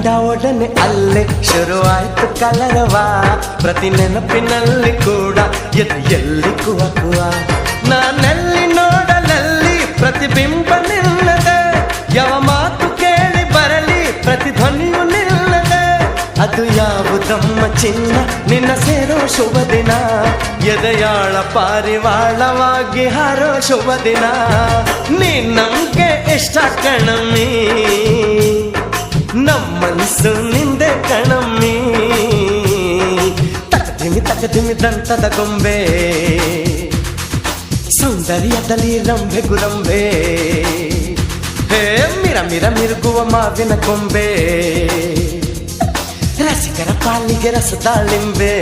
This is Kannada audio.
ಕಂಡ ಒಡನೆ ಅಲ್ಲೇ ಶುರುವಾಯ್ತು ಕಲರವ. ಪ್ರತಿ ನೆನಪಿನಲ್ಲಿ ಕೂಡ ಎಲ್ಲಿ ಕುವಕುವ. ನಾನಲ್ಲಿ ನೋಡಲಲ್ಲಿ ಪ್ರತಿಬಿಂಬ ನಿಲ್ಲದೆ. ಯಾವ ಮಾತು ಕೇಳಿ ಬರಲಿ ಪ್ರತಿಧ್ವನಿಯು ನಿಲ್ಲದೆ. ಅದು ಯಾವುದಮ್ಮ ಚಿನ್ನ? ನಿನ್ನ ಸೇರೋ ಶುಭ ದಿನ. ಎದೆಯಾಳ ಪಾರಿವಾಳವಾಗಿ ಹಾರೋ ಶುಭ ದಿನ. ನೀ ನಮ್ಗೆ ಇಷ್ಟ ಕಣಮ್ಮಿ. ನಮ್ಮನ್ಸು ನಿಂದೆ ಕಣಮ್ಮಿ ತಕದಿಮಿ ತಕದಿಮಿ ದಂತದ ಗೊಂಬೆ ಸೌಂದರ್ಯದಲ್ಲಿ ರಂಬೆ ಗುರಂಬೆ ಹೇ ಮಿರ ಮಿರ ಮಿರುಗುವ ಮಾವಿನ ಕೊಂಬೆ ರಸಿಕರ ಪಾಲಿಗೆ ರಸದಾಳಿಂಬೆ